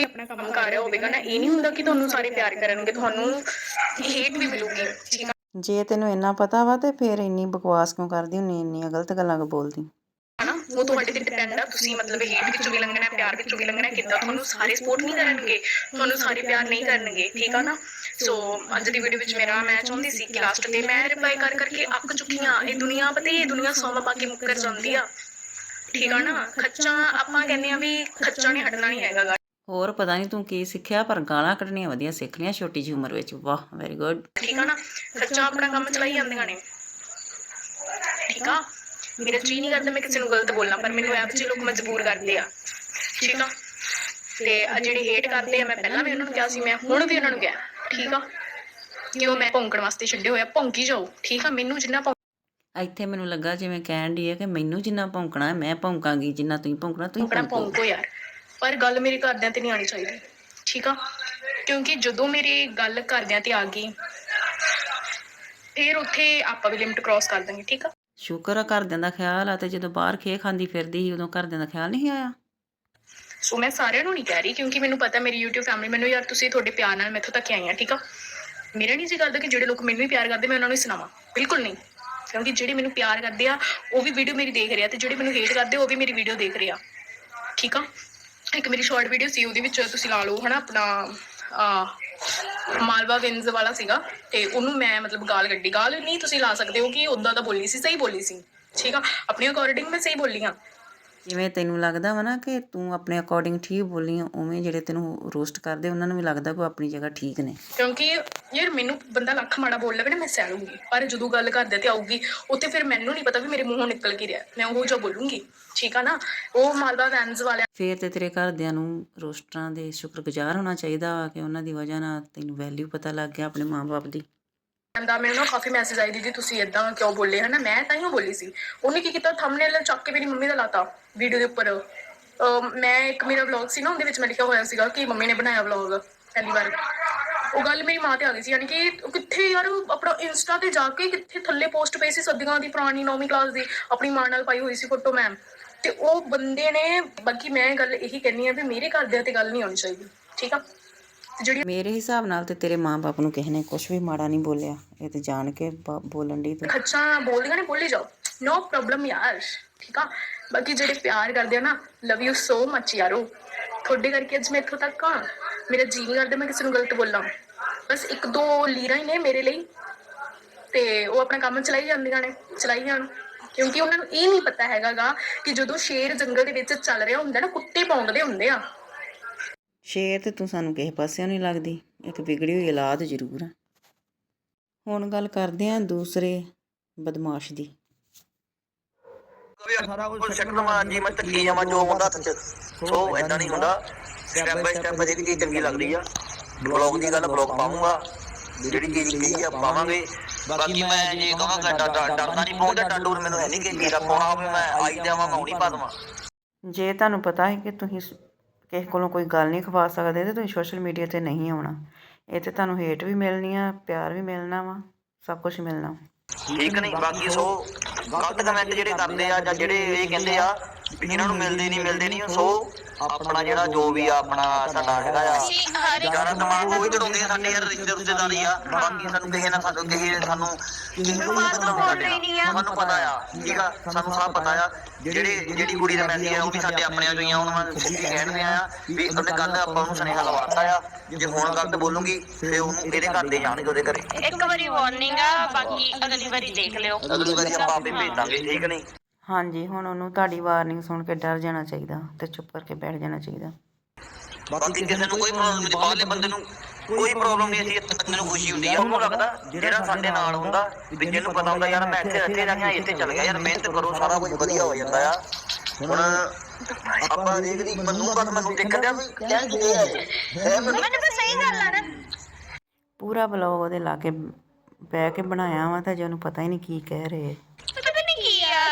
ਵੀ ਆਪਣਾ ਕੰਮ ਕਰ ਰਿਹਾ ਹੋਵੇਗਾ ਨਾ ਇਹ ਨਹੀਂ ਹੁੰਦਾ ਕਿ ਤੁਹਾਨੂੰ ਸਾਰੇ ਪਿਆਰ ਕਰਨਗੇ ਤੁਹਾਨੂੰ ਹੇਟ ਵੀ ਮਿਲੂਗੀ ਠੀਕ ਆ? ਜੇ ਤੈਨੂੰ ਇੰਨਾ ਪਤਾ ਵਾ ਤੇ ਫੇਰ ਇੰਨੀ ਬਕਵਾਸ ਕਿਉਂ ਕਰਦੀ ਹੁੰਨੀ ਇੰਨੀਆਂ ਗਲਤ ਗੱਲਾਂ ਕਿਉਂ ਬੋਲਦੀ? ਹਨਾ? ਉਹ ਤੁਹਾਡੇ ਤੇ ਡਿਪੈਂਡ ਆ ਤੁਸੀਂ ਮਤਲਬ ਹੇਟ ਵਿੱਚੋਂ ਵੀ ਲੰਘਣਾ ਹੈ ਪਿਆਰ ਵਿੱਚੋਂ ਵੀ ਲੰਘਣਾ ਹੈ ਕਿੱਦਾਂ ਤੁਹਾਨੂੰ ਸਾਰੇ ਸਪੋਰਟ ਨਹੀਂ ਕਰਨਗੇ ਤੁਹਾਨੂੰ ਸਾਰੇ ਪਿਆਰ ਨਹੀਂ ਕਰਨਗੇ ਠੀਕ ਆ ਨਾ? ਸੋ ਅੱਜ ਦੀ ਵੀਡੀਓ ਵਿੱਚ ਮੇਰਾ ਮੈਂ ਚਾਹੁੰਦੀ ਸੀ ਕਿ ਲਾਸਟ ਤੇ ਮੈਂ ਰਿਪਲਾਈ ਕਰ ਕਰਕੇ ਅੱਕ ਚੁੱਕੀ ਹਾਂ ਇਹ ਦੁਨੀਆ ਪਤਾ ਇਹ ਦੁਨੀਆ ਸੌਂ ਪਾ ਕੇ ਮੁੱਕਰ ਜਾਂਦੀ ਆ ਠੀਕ ਆ ਨਾ? ਖੱਚਾ ਆਪਾਂ ਕਹਿੰਦੇ ਆ ਵੀ ਖੱਚਾ ਨਹੀਂ ਹਟਣਾ ਨਹੀਂ ਹੈਗਾ। ਹੋਰ ਪਤਾ ਨਹੀਂ ਤੂੰ ਕੀ ਸਿੱਖਿਆ ਪਰ ਗਾਲਾਂ ਕੱਢਣੀਆਂ ਵਧੀਆ ਸਿੱਖ ਲਿਆ ਛੋਟੀ ਜਿਹੀ ਉਮਰ ਵਿੱਚ। ਵਾਹ ਵੈਰੀ ਗੁੱਡ ਠੀਕ ਆ ਨਾ? ਖੱਚਾ ਆਪਣਾ ਕੰਮ ਚਲਾਈ ਜਾਂਦੀਆਂ ਨੇ। ਠੀਕ ਆ? ਮੇਰਾ ਜੀ ਨਹੀਂ ਕਰਦਾ ਮੈਂ ਕਿਸੇ ਨੂੰ ਗਲਤ ਬੋਲਣਾ ਪਰ ਮੈਨੂੰ ਐਪ 'ਚ ਲੋਕ ਮਜਬੂਰ ਕਰਦੇ ਆ। ਠੀਕ ਆ? ਤੇ ਆ ਜਿਹੜੇ ਹੇਟ ਕਰਦੇ ਆ ਮੈਂ ਪਹਿਲਾਂ ਵੀ ਉਹਨਾਂ ਨੂੰ ਕਿਹਾ ਸੀ ਮੈਂ ਹੁਣ ਵੀ ਉਹਨਾਂ ਨੂੰ ਕਿਹਾ। ਠੀਕ ਆ? ਕਿਉਂ ਮੈਂ ਭੌਂਕਣ ਵਾਸਤੇ ਛੱਡੇ ਹੋਇਆ? ਭੌਂਕੀ ਜਾਓ। ਠੀਕ ਆ? ਮੈਨੂੰ ਜਿੰਨਾ ਇੱਥੇ ਮੈਨੂੰ ਲੱਗਾ ਜਿਵੇਂ ਕਹਿਣ ਦੀ ਹੈ ਕਿ ਮੈਨੂੰ ਜਿੰਨਾ ਭੌਂਕਣਾ ਹੈ ਮੈਂ ਭੌਂਕਾਂਗੀ। ਜਿੰਨਾ ਤੁਸੀਂ ਭੌਂਕਣਾ ਤੁਸੀਂ ਭੌਂਕੋ ਯਾਰ। ਪਰ ਗੱਲ ਮੇਰੇ ਘਰਦਿਆਂ ਤੇ ਨਹੀਂ ਆਣੀ ਚਾਹੀਦੀ ਠੀਕ ਆ? ਕਿਉਂਕਿ ਜਦੋਂ ਮੇਰੀ ਗੱਲ ਘਰਦਿਆਂ ਤੇ ਆ ਗਈ ਫਿਰ ਉੱਥੇ ਆਪਾਂ ਵੀ ਲਿਮਟ ਕ੍ਰਾਸ ਕਰ ਦਾਂਗੇ ਠੀਕ ਆ? ਸ਼ੁਕਰ ਆ ਘਰਦਿਆਂ ਦਾ ਖਿਆਲ ਆ ਤੇ ਜਦੋਂ ਬਾਹਰ ਖੇ ਖਾਂਦੀ ਫਿਰਦੀ ਸੀ ਉਦੋਂ ਘਰਦਿਆਂ ਦਾ ਖਿਆਲ ਨਹੀਂ ਆਇਆ। ਸੋ ਮੈਂ ਸਾਰਿਆਂ ਨੂੰ ਨਹੀਂ ਕਹਿ ਰਹੀ ਕਿਉਂਕਿ ਮੈਨੂੰ ਪਤਾ ਮੇਰੀ YouTube ਫੈਮਿਲੀ ਮੈਨੂੰ ਯਾਰ ਤੁਸੀਂ ਤੁਹਾਡੇ ਪਿਆਰ ਨਾਲ ਮੈਥੋਂ ਤੱਕ ਆਈਆਂ ਠੀਕ ਆ? ਮੇਰਾ ਨਹੀਂ ਜੀ ਕਰਦਾ ਕਿ ਜਿਹੜੇ ਲੋਕ ਮੈਨੂੰ ਹੀ ਪਿਆਰ ਕਰਦੇ ਮੈਂ ਉਹਨਾਂ ਨੂੰ ਸੁਣਾਵਾਂ। ਬਿਲਕੁਲ ਨਹੀਂ। ਕਿਉਂਕਿ ਜਿਹੜੇ ਮੈਨੂੰ ਪਿਆਰ ਕਰਦੇ ਆ ਉਹ ਵੀ ਵੀਡੀਓ ਮੇਰੀ ਦੇਖ ਰਹੇ ਆ ਤੇ ਜਿਹੜੇ ਮੈਨੂੰ ਹੇਟ ਕਰਦੇ ਉਹ ਵੀ ਮੇਰੀ ਵੀਡੀਓ ਦੇਖ ਰਹੇ ਆ। ਠੀਕ ਆ? ਇੱਕ ਮੇਰੀ ਸ਼ਾਰਟ ਵੀਡੀਓ ਸੀ, ਉਹਦੇ ਵਿੱਚ ਤੁਸੀਂ ਲਾ ਲਓ, ਹਨਾ, ਆਪਣਾ, ਆ, ਮਾਲਵਾ ਵਿੰਜ਼ ਵਾਲਾ ਸੀਗਾ, ਤੇ ਉਹਨੂੰ ਮੈਂ ਮਤਲਬ ਗਾਲ ਕੱਢੀ। ਗਾਲ ਨਹੀਂ ਤੁਸੀਂ ਲਾ ਸਕਦੇ ਹੋ ਕਿ ਉਦਾਂ ਦਾ ਬੋਲੀ ਸੀ, ਸਹੀ ਬੋਲੀ ਸੀ, ਠੀਕ ਆ? ਆਪਣੀ ਅਕੋਰਡਿੰਗ ਮੈਂ ਸਹੀ ਬੋਲੀ ਆ। ਜਿਵੇਂ ਤੈਨੂੰ ਲੱਗਦਾ ਵਾ ਨਾ ਕਿ ਤੂੰ ਆਪਣੇ ਅਕੋਰਡਿੰਗ ਠੀਕ ਬੋਲੀ ਆ ਉਵੇਂ ਜਿਹੜੇ ਤੈਨੂੰ ਰੋਸਟ ਕਰਦੇ ਉਹਨਾਂ ਨੂੰ ਵੀ ਲੱਗਦਾ ਕਿ ਉਹ ਆਪਣੀ ਜਗ੍ਹਾ ਠੀਕ ਨੇ। ਕਿਉਂਕਿ ਯਾਰ ਮੈਨੂੰ ਬੰਦਾ ਲੱਖ ਮਾੜਾ ਬੋਲ ਲਵੇ ਨਾ ਮੈਂ ਸਹਿ ਲੂੰਗੀ ਪਰ ਜਦੋਂ ਗੱਲ ਕਰਦੇ ਤੇ ਆਊਗੀ ਉੱਥੇ ਫਿਰ ਮੈਨੂੰ ਨਹੀਂ ਪਤਾ ਵੀ ਮੇਰੇ ਮੂੰਹੋਂ ਨਿਕਲ ਕੀ ਰਿਹਾ। ਮੈਂ ਉਹ ਜੋ ਬੋਲੂੰਗੀ। ਠੀਕ ਆ ਨਾ? ਉਹ ਮਾਲਵਾ ਵੈਨਸ ਵਾਲਿਆਂ ਫੇਰ ਤੇ ਤੇਰੇ ਘਰਦਿਆਂ ਨੂੰ ਰੋਸਟਰਾਂ ਦੇ ਸ਼ੁਕਰਗੁਜ਼ਾਰ ਹੋਣਾ ਚਾਹੀਦਾ ਵਾ ਕਿ ਉਹਨਾਂ ਦੀ ਵਜ੍ਹਾ ਨਾਲ ਤੈਨੂੰ ਵੈਲਿਊ ਪਤਾ ਲੱਗ ਗਿਆ ਆਪਣੇ ਮਾਪੇ ਦੀ। ਦਾ ਮੈਨੂੰ ਨਾ ਕਾਫੀ ਮੈਸੇਜ ਆਈ ਦੀਦੀ, ਤੁਸੀਂ ਇਦਾਂ ਕਿਉਂ ਬੋਲੇ? ਹਨਾ, ਮੈਂ ਤਾਂ ਹੀ ਬੋਲੀ ਸੀ। ਉਹਨੇ ਕੀ ਕੀਤਾ ਥੰਬਨੇਲ ਚੱਕ ਕੇ ਮੇਰੀ ਮੰਮੀ ਦਾ ਲਾਤਾ ਵੀਡੀਓ ਦੇ ਉੱਪਰ। ਮੈਂ ਇੱਕ ਮੇਰਾ ਵਲੌਗ ਸੀ ਨਾ, ਉਹਦੇ ਵਿੱਚ ਮੈਂ ਲਿਖਿਆ ਹੋਇਆ ਸੀਗਾ ਕਿ ਮੰਮੀ ਨੇ ਬਣਾਇਆ ਵਲੌਗ ਪਹਿਲੀ ਵਾਰ। ਉਹ ਗੱਲ ਮੇਰੀ ਮਾਂ ਤੇ ਆ ਗਈ ਸੀ, ਯਾਨੀ ਕਿ ਉਹ ਕਿੱਥੇ ਯਾਰ ਆਪਣਾ ਇੰਸਟਾ ਤੇ ਜਾ ਕੇ ਕਿੱਥੇ ਥੱਲੇ ਪੋਸਟ ਪਈ ਸੀ ਸਦੀਆਂ ਦੀ, ਪੁਰਾਣੀ ਨੌਵੀਂ ਕਲਾਸ ਦੀ, ਆਪਣੀ ਮਾਂ ਨਾਲ ਪਾਈ ਹੋਈ ਸੀ ਫੋਟੋ ਮੈਮ ਤੇ ਉਹ ਬੰਦੇ ਨੇ, ਬਾਕੀ ਮੈਂ ਗੱਲ ਇਹੀ ਕਹਿੰਨੀ ਆ ਵੀ ਮੇਰੇ ਘਰਦਿਆਂ ਤੇ ਗੱਲ ਨਹੀਂ ਆਉਣੀ ਚਾਹੀਦੀ, ਠੀਕ ਆ? ਜਿਹੜੀ ਮੇਰੇ ਹਿਸਾਬ ਨਾਲ ਤੇ ਤੇਰੇ ਮਾਪੇ ਨੂੰ ਕਿਸੇ ਨੇ ਕੁਝ ਵੀ ਮਾੜਾ ਨਹੀਂ ਬੋਲਿਆ। ਇਹ ਤੇ ਜਾਣ ਕੇ ਬੋਲਣ ਦੀ ਤੂੰ। ਖੱਚਾ ਬੋਲਦੀਆਂ ਨੇ ਬੋਲੀ ਜਾਓ। ਨੋ ਪ੍ਰੋਬਲਮ ਯਾਰ ਠੀਕ ਆ? ਬਾਕੀ ਜਿਹੜੇ ਪਿਆਰ ਕਰਦੇ ਆ ਨਾ ਲਵ ਯੂ ਸੋ ਮੱਚ ਯਾਰੋ। ਤੁਹਾਡੇ ਕਰਕੇ ਅੱਜ ਮੈਂ ਇੱਥੋਂ ਤੱਕ ਆ। ਮੇਰਾ ਜੀ ਨਹੀਂ ਕਰਦਾ ਮੈਂ ਕਿਸੇ ਨੂੰ ਗਲਤ ਬੋਲਾਂ। ਬਸ ਇੱਕ ਦੋ ਲੀਰਾਂ ਹੀ ਨੇ ਮੇਰੇ ਲਈ। ਤੇ ਉਹ ਆਪਣਾ ਕੰਮ ਚਲਾਈ ਜਾਂਦੀਆਂ ਨੇ ਚਲਾਈ ਜਾਣ। ਕਿਉਂਕਿ ਉਹਨਾਂ ਨੂੰ ਇਹ ਨਹੀਂ ਪਤਾ ਹੈਗਾਗਾ ਕਿ ਜਦੋਂ ਸ਼ੇਰ ਜੰਗਲ ਦੇ ਵਿੱਚ ਚੱਲ ਰਿਹਾ ਹੁੰਦਾ ਨਾ ਕੁੱਤੇ ਭੌਂਕਦੇ ਹੁੰਦੇ ਆ। ਸ਼ੇਰ ਤੇ ਤੂੰ ਸਾਨੂੰ ਕਿਸੇ ਪਾਸਿਓਂ ਨਹੀਂ ਲੱਗਦੀ। ਇੱਕ ਵਿਗੜੀ ਹੋਈ ਔਲਾਦ ਜ਼ਰੂਰ ਆ। ਹੁਣ ਗੱਲ ਕਰਦੇ ਆਂ ਦੂਸਰੇ ਬਦਮਾਸ਼ ਦੀ। ਕੋਈ ਸ਼ਕਲ ਮਾਂ ਜੀ ਮੈਂ ਤੱਕੀ ਜਾਵਾਂ ਜੋ ਹੁੰਦਾ ਹੱਥ ਚ। ਸੋ ਐਦਾਂ ਨਹੀਂ ਹੁੰਦਾ। ਸਟੈਪ ਬਾਈ ਸਟੈਪ ਜਿਹੜੀ ਚੀਜ਼ ਚੰਗੀ ਲੱਗਦੀ ਆ। ਬਲੌਗ ਦੀ ਗੱਲ ਬਲੌਗ ਪਾਉਂਗਾ। ਜਿਹੜੀ ਚੀਜ਼ ਕਹੀ ਆ ਪਾਵਾਂਗੇ। ਬਾਕੀ ਮੈਂ ਜੇ ਕਹਾਂਗਾ ਡਰਦਾ ਡਰਦਾ ਨਹੀਂ ਪਾਉਂਦਾ ਡਾਡੂਰ ਮੈਨੂੰ ਹੈ ਨਹੀਂ ਕਿ ਮੇਰਾ ਪਾਉਣਾ ਹੋਵੇ ਮੈਂ ਆਈ ਜਾਵਾਂ ਮੈਂ ਨਹੀਂ ਪਾ ਦੇਵਾਂ ਜੇ ਤੁਹਾਨੂੰ ਪਤਾ ਹੈ ਕਿ ਤੁਸੀਂ ਕਿਸੇ ਕੋਲੋਂ ਕੋਈ ਗੱਲ ਨਹੀਂ ਖਵਾ ਸਕਦੇ ਤੇ ਤੁਸੀਂ ਸੋਸ਼ਲ ਮੀਡੀਆ ਤੇ ਨਹੀਂ ਆਉਣਾ। ਇਹ ਤੇ ਤੁਹਾਨੂੰ ਹੇਟ ਵੀ ਮਿਲਣੀ ਆ, ਪਿਆਰ ਵੀ ਮਿਲਣਾ ਵਾ, ਸਭ ਕੁਝ ਮਿਲਣਾ। ਠੀਕ ਨਹੀਂ, ਬਾਕੀ ਸੋ ਗਲਤ ਕਮੈਂਟ ਜਿਹੜੇ ਕਰਦੇ ਆ ਜਾਂ ਜਿਹੜੇ ਇਹ ਕਹਿੰਦੇ ਆ ਵੀ ਇਹਨਾਂ ਨੂੰ ਮਿਲਦੇ ਨਹੀਂ ਮਿਲਦੇ ਨਹੀਂ ਸੋ ਆਪਣਾ ਜਿਹੜਾ ਜੋ ਵੀ ਆ ਆਪਣਾ ਸਾਡਾ ਹੈਗਾ ਆ। ਯਾਰਾ ਦਿਮਾਗ ਉਹ ਹੀ ਚੜਾਉਂਦੇ ਆ ਸਾਡੇ ਯਾਰ ਰਿਸ਼ਤੇ ਰਿਸ਼ਤੇਦਾਰੀ ਆ। ਬਾਕੀ ਸਾਨੂੰ ਕਿਸੇ ਨਾਲ ਸਾਨੂੰ ਕਿਸੇ ਨੇ ਸਾਨੂੰ ਕਿਸੇ ਨੂੰ ਮਤਲਬ ਨਹੀਂ ਨਾਲ ਸਾਨੂੰ ਪਤਾ ਆ ਠੀਕ ਆ? ਸਾਨੂੰ ਸਭ ਪਤਾ ਆ ਜਿਹੜੇ ਜਿਹੜੀ ਕੁੜੀ ਦਾ ਮੈਸੇਜ ਆ ਉਹ ਵੀ ਸਾਡੇ ਆਪਣਿਆਂ ਚੋਂ ਹੀ ਆ ਹੁਣ ਮੈਂ ਸਿੱਧੀ ਕਹਿਣ ਦਿਆਂ ਆ ਵੀ ਉਹਨੇ ਕੱਲ ਆਪਾਂ ਨੂੰ ਸੁਨੇਹਾ ਲਵਾਤਾ ਆ ਜੇ ਹੁਣ ਗਲਤ ਬੋਲੂਗੀ ਫੇ ਉਹਨੂੰ ਇਹਦੇ ਘਰ ਦੇ ਜਾਣਗੇ ਉਹਦੇ ਘਰੇ। ਇੱਕ ਵਾਰੀ ਵਾਰਨਿੰਗ ਆ ਬਾਕੀ ਅਗਲੀ ਵਾਰੀ ਦੇਖ ਲਿਓ। ਅਗਲੀ ਵਾਰੀ ਆਪਾਂ ਆਪੇ ਭੇਜ ਦਾਂਗੇ ਠੀਕ ਨਹੀਂ? ਹਾਂਜੀ ਹੁਣ ਉਹਨੂੰ ਤੁਹਾਡੀ ਵਾਰਨਿੰਗ ਸੁਣ ਕੇ ਡਰ ਜਾਣਾ ਚਾਹੀਦਾ ਤੇ ਚੁੱਪ ਕਰਕੇ ਬੈਠ ਜਾਣਾ ਚਾਹੀਦਾ। ਬਾਕੀ ਕਿਸੇ ਨੂੰ ਕੋਈ ਪ੍ਰੋਬਲਮ ਨਹੀਂ ਬਾਹਰਲੇ ਬੰਦੇ ਨੂੰ ਕੋਈ ਪ੍ਰੋਬਲਮ ਨਹੀਂ ਅਸੀਂ ਇੱਥੇ ਬੰਦੇ ਨੂੰ ਖੁਸ਼ੀ ਹੁੰਦੀ ਆ। ਉਹਨੂੰ ਲੱਗਦਾ ਜਿਹੜਾ ਸਾਡੇ ਨਾਲ ਹੁੰਦਾ ਵੀ ਜਿਹਨੂੰ ਪਤਾ ਹੁੰਦਾ ਯਾਰ ਮੈਂ ਇੱਥੇ ਇੱਥੇ ਗਿਆ ਇੱਥੇ ਚੱਲ ਗਿਆ ਯਾਰ ਮਿਹਨਤ ਕਰੋ ਸਾਰਾ ਕੁਝ ਵਧੀਆ ਹੋ ਜਾਂਦਾ ਆ। ਹੁਣ ਆਪਾਂ ਦੇਖਦੀ ਮੈਨੂੰ ਬਸ ਮੈਨੂੰ ਦੇਖਣ ਦਿਆ ਵੀ ਕਹਿ ਕੀ ਰਿਹਾ ਹੈ ਮੈਨੂੰ ਮੈਨੂੰ ਤਾਂ ਸਹੀ ਗੱਲ ਆ ਨਾ। ਪੂਰਾ ਬਲੌਗ ਉਹਦੇ ਲਾ ਕੇ ਬਹਿ ਕੇ ਬਣਾਇਆ ਵਾ ਤਾਂ ਜੇ ਉਹਨੂੰ ਪਤਾ ਹੀ ਨਹੀਂ ਕੀ ਕਹਿ ਰਹੇ।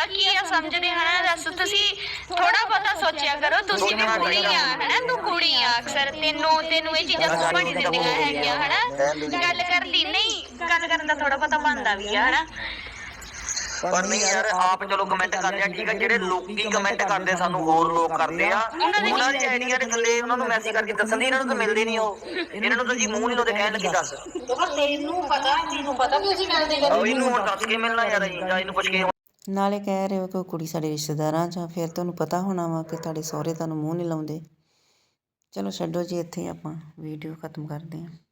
ਕੀ ਆ ਕੀ ਆ ਸਮਝਦੇ ਹਨਾ ਦੱਸ ਤੁਸੀਂ ਥੋੜਾ ਬਹੁਤਾ ਸੋਚਿਆ ਕਰੋ। ਤੁਸੀਂ ਵੀ ਕੁੜੀ ਆ ਹਨਾ? ਤੂੰ ਕੁੜੀ ਆ ਅਕਸਰ। ਤੈਨੂੰ ਤੈਨੂੰ ਇਹ ਚੀਜ਼ਾਂ ਸੋਭਾ ਨਹੀਂ ਦਿੰਦੀਆਂ ਹੈਗੀਆਂ ਹਨਾ? ਗੱਲ ਕਰਦੀ ਨਹੀਂ ਗੱਲ ਕਰਨ ਦਾ ਥੋੜਾ ਬਹੁਤਾ ਬਣਦਾ ਵੀ ਆ ਹਨਾ? ਪਰ ਨਹੀਂ ਯਾਰ ਆਪ ਚਲੋ ਕਮੈਂਟ ਕਰਦੇ ਆ ਠੀਕ ਆ। ਜਿਹੜੇ ਲੋਕੀ ਕਮੈਂਟ ਕਰਦੇ ਸਾਨੂੰ ਹੋਰ ਲੋਕ ਕਰਦੇ ਆ ਉਹਨਾਂ ਦੀ ਆਈਡੀਆਂ ਦੇ ਥੱਲੇ ਉਹਨਾਂ ਨੂੰ ਮੈਸੇਜ ਕਰਕੇ ਦੱਸਣ ਦੀ ਇਹਨਾਂ ਨੂੰ ਤਾਂ ਮਿਲਦੇ ਨਹੀਂ ਉਹ। ਇਹਨਾਂ ਨੂੰ ਤਾਂ ਜੀ ਮੂੰਹ ਨਹੀਂ ਲੋਦੇ ਕਹਿਣ ਲੱਗੀ ਦੱਸ। ਤੈਨੂੰ ਪਤਾ ਤੈਨੂੰ ਪਤਾ ਕਿ ਅਸੀਂ ਮਿਲਦੇ ਉਹ ਇਹਨੂੰ ਹੁਣ ਦੱਸ ਕੇ ਮਿਲਣਾ ਯਾਰ ਜਾਂ ਇਹਨੂੰ ਪੁੱਛ ਕੇ ਨਾਲੇ ਕਹਿ ਰਹੇ ਹੋ ਕਿ ਉਹ ਕੁੜੀ ਸਾਡੇ ਰਿਸ਼ਤੇਦਾਰਾਂ 'ਚ ਆ, ਫਿਰ ਤੁਹਾਨੂੰ ਪਤਾ ਹੋਣਾ ਵਾ ਕਿ ਤੁਹਾਡੇ ਸਹੁਰੇ ਤੁਹਾਨੂੰ ਮੂੰਹ ਨਹੀਂ ਲਾਉਂਦੇ। ਚਲੋ ਛੱਡੋ ਜੀ, ਇੱਥੇ ਆਪਾਂ ਵੀਡੀਓ ਖਤਮ ਕਰਦੇ ਹਾਂ।